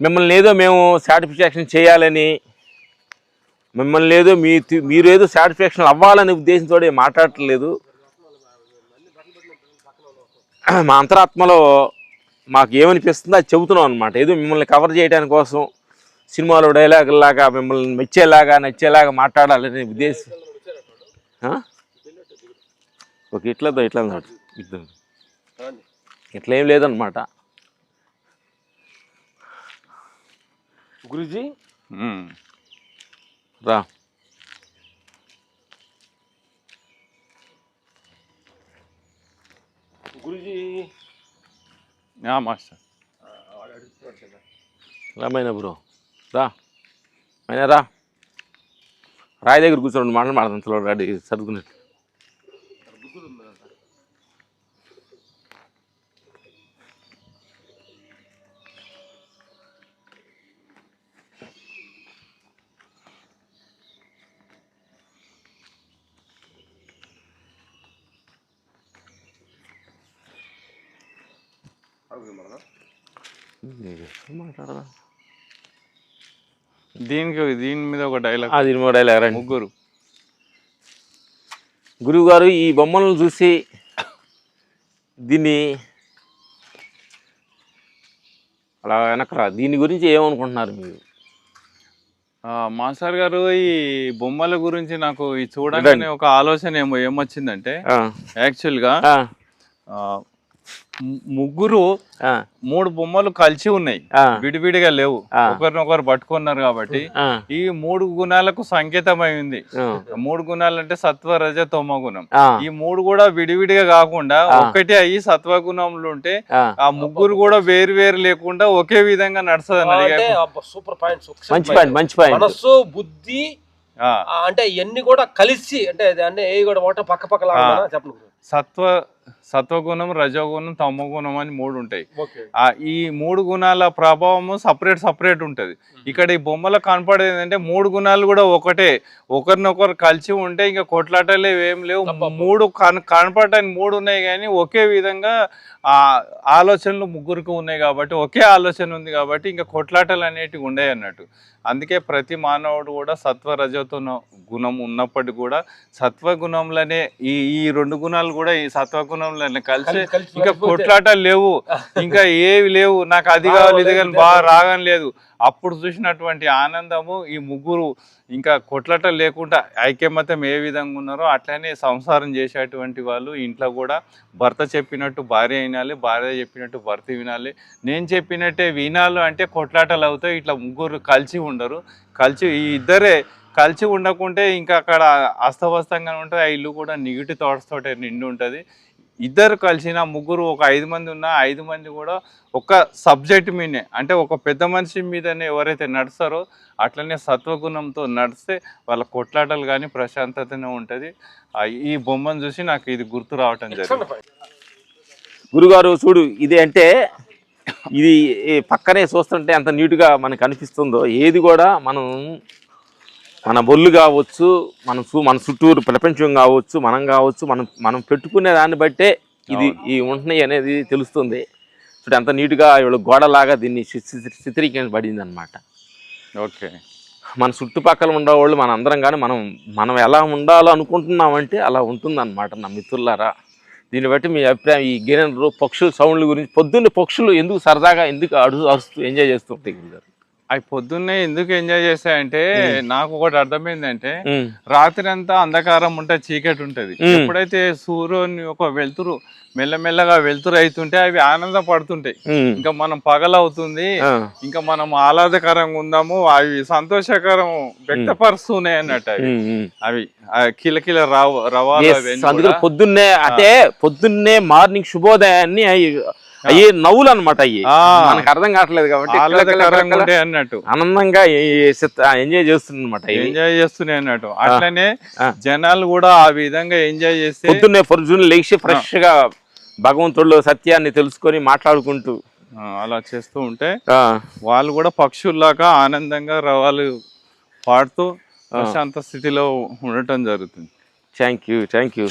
మిమ్మల్ని ఏదో మేము సాటిస్ఫాక్షన్ చేయాలని మిమ్మల్ని ఏదో మీ ఏదో సాటిస్ఫాక్షన్ అవ్వాలనే ఉద్దేశంతో మాట్లాడట్లేదు. మా అంతరాత్మలో మాకు ఏమనిపిస్తుందో అది చెబుతున్నాం అనమాట ఏదో మిమ్మల్ని కవర్ చేయడానికి కోసం సినిమాలో డైలాగ్ లాగా మిమ్మల్ని మెచ్చేలాగా నచ్చేలాగా మాట్లాడాలనే ఉద్దేశం? ఓకే ఇట్లా. ఇట్లా ఇట్లా ఏం లేదనమాట గురుజీ. రా. గురుజీ. యా మాస్టర్. రామైన బ్రో. రా. అయినా రా. రాయి దగ్గర కూర్చోండి మాటలు మాట్లాడుతాను రెడీ మాట్లాడదా. దీనికి దీని మీద ఒక డైలాగ్ అది డైలాగ్ రండి. ముగ్గురు. గురువు గారు ఈ బొమ్మలను చూసి దీన్ని అలా వెనకరా. దీని గురించి ఏమనుకుంటున్నారు మీరు? ఆ, మాస్టర్ గారు ఈ బొమ్మల గురించి నాకు ఈ చూడగానే ఒక ఆలోచన ఏమో ఏమొచ్చిందంటే ఆ, యాక్చువల్గా ముగ్గురు ఆ, మూడు బొమ్మలు కలిసి ఉన్నాయి. విడివిడిగా లేవు. ఒకరినొకరు పట్టుకున్నారు కాబట్టి ఈ మూడు గుణాలకు సంకేతమై ఉంది. మూడు గుణాలు అంటే సత్వ రజ తమ గుణం. ఈ మూడు కూడా విడివిడిగా కాకుండా ఒక్కటే అయ్యి సత్వగుణంలో ఉంటే ఆ. ముగ్గురు కూడా వేరు వేరు లేకుండా ఒకే విధంగా నడుస్తుంది అంటే సూపర్ పాయింట్ మంచి పాయింట్. మంచి పాయింట్. మనస్సు బుద్ధి అంటే ఇవన్నీ కూడా కలిసి అంటే అన్ని ఏ కూడా ఒకటే పక్క పక్క లాగా చెప్పండి. సత్వ సత్వగుణం రజోగుణం తమోగుణం అని మూడు ఉంటాయి. ఈ మూడు గుణాల ప్రభావము సపరేట్ సపరేట్ ఉంటది. ఇక్కడ ఈ బొమ్మలో కనపడేది ఏంటంటే మూడు గుణాలు కూడా ఒకటే. ఒకరినొకరు కలిసి ఉంటే ఇంకా కొట్లాటలు ఏం లేవు. మూడు కన కనపడటానికి మూడు ఉన్నాయి కానీ ఒకే విధంగా ఆ ఆలోచనలు ముగ్గురికి ఉన్నాయి కాబట్టి ఒకే ఆలోచన ఉంది కాబట్టి ఇంకా కొట్లాటలు అనేటివి ఉండేవి అన్నట్టు. అందుకే ప్రతి మానవుడు కూడా సత్వ రజతో గుణం ఉన్నప్పటికీ కూడా సత్వ గుణంలోనే ఈ ఈ రెండు గుణాలు కూడా ఈ సత్వ గుణంలోనే కలిసి ఇంకా కొట్లాటలు లేవు ఇంకా ఏవి లేవు. నాకు అది కావాలి ఇది కానీ బాగా రాగం లేదు. అప్పుడు చూసినటువంటి ఆనందము ఈ ముగ్గురు ఇంకా కొట్లాట లేకుండా ఐక్యమత్యం ఏ విధంగా ఉన్నారో అట్లనే సంసారం చేసేటువంటి వాళ్ళు ఇంట్లో కూడా భర్త చెప్పినట్టు భార్య వినాలి భార్య చెప్పినట్టు భర్త వినాలి. నేను చెప్పినట్టే వినాలి అంటే కొట్లాటలు అవుతాయి ఇట్లా ముగ్గురు కలిసి ఉండరు. కలిసి ఈ ఇద్దరే కలిసి ఉండకుంటే ఇంకా అక్కడ అస్తవ్యస్తంగా ఉంటుంది ఆ ఇల్లు కూడా నెగిటివ్ థాట్స్ తోటే నిండి ఉంటుంది. ఇద్దరు కలిసిన ముగ్గురు ఒక ఐదు మంది ఉన్నా ఐదు మంది కూడా ఒక సబ్జెక్ట్ మీదనే అంటే ఒక పెద్ద మనిషి మీదనే ఎవరైతే నడుస్తారో అట్లనే సత్వగుణంతో నడిస్తే వాళ్ళ కొట్లాటలు కానీ ప్రశాంతతనే ఉంటుంది. ఈ బొమ్మను చూసి నాకు ఇది గుర్తు రావటం జరిగింది. గురుగారు చూడు ఇది అంటే ఇది పక్కనే చూస్తుంటే ఎంత నీట్గా మనకు అనిపిస్తుందో ఏది కూడా మనం మన బొల్లు కావచ్చు మన మన చుట్టూరు ప్రపంచం కావచ్చు మనం కావచ్చు మనం మనం పెట్టుకునే దాన్ని బట్టే ఇది ఈ ఉంటున్నాయి అనేది తెలుస్తుంది. చూడు ఎంత నీట్గా ఇవాళ గోడలాగా దీన్ని చిత్రీకరించబడింది అనమాట ఓకే. మన చుట్టుపక్కల ఉండేవాళ్ళు మన అందరం కానీ మనం మనం ఎలా ఉండాలో అనుకుంటున్నామంటే అలా ఉంటుందన్నమాట నా మిత్రులారా. దీన్ని బట్టి మీ అభిప్రాయం ఈ గిరినరు పక్షుల సౌండ్ల గురించి పొద్దున్నే పక్షులు ఎందుకు సరదాగా ఎందుకు అడుగు అరుస్తూ ఎంజాయ్ చేస్తూ ఉంటాయి? అవి పొద్దున్నే ఎందుకు ఎంజాయ్ చేస్తాయంటే నాకు ఒకటి అర్థమైందంటే రాత్రి అంతా అంధకారం ఉంటే చీకటి ఉంటది. ఎప్పుడైతే సూర్యుని ఒక వెలుతురు మెల్లమెల్లగా వెలుతురు అవుతుంటే అవి ఆనందపడుతుంటాయి. ఉమ్, ఇంకా మనం పగలవుతుంది ఇంకా మనం ఆహ్లాదకరంగా ఉందాము అవి సంతోషకరం వ్యక్తపరుస్తున్నాయి అన్నట్టు అవి. అవి కిలకిల రవ రవాలు. పొద్దున్నే అంటే పొద్దున్నే మార్నింగ్ శుభోదయాన్ని అయ్యి అయ్యి నవ్వులు అనమాట అయ్యి. మనకు అర్థం కావట్లేదు కాబట్టి అన్నట్టు. ఆనందంగా ఎంజాయ్ చేస్తుంది అనమాట ఎంజాయ్ చేస్తున్నాయి అన్నట్టు. అట్లనే. జనాలు కూడా ఆ విధంగా ఎంజాయ్ చేస్తే పొద్దున్నే పొద్దున్న లేచి ఫ్రెష్గా భగవంతుడు సత్యాన్ని తెలుసుకొని మాట్లాడుకుంటూ. అలా చేస్తూ ఉంటే వాళ్ళు కూడా పక్షుల్లాగా ఆనందంగా రవాలు పాడుతూ ప్రశాంత స్థితిలో ఉండటం జరుగుతుంది. Thank you thank you.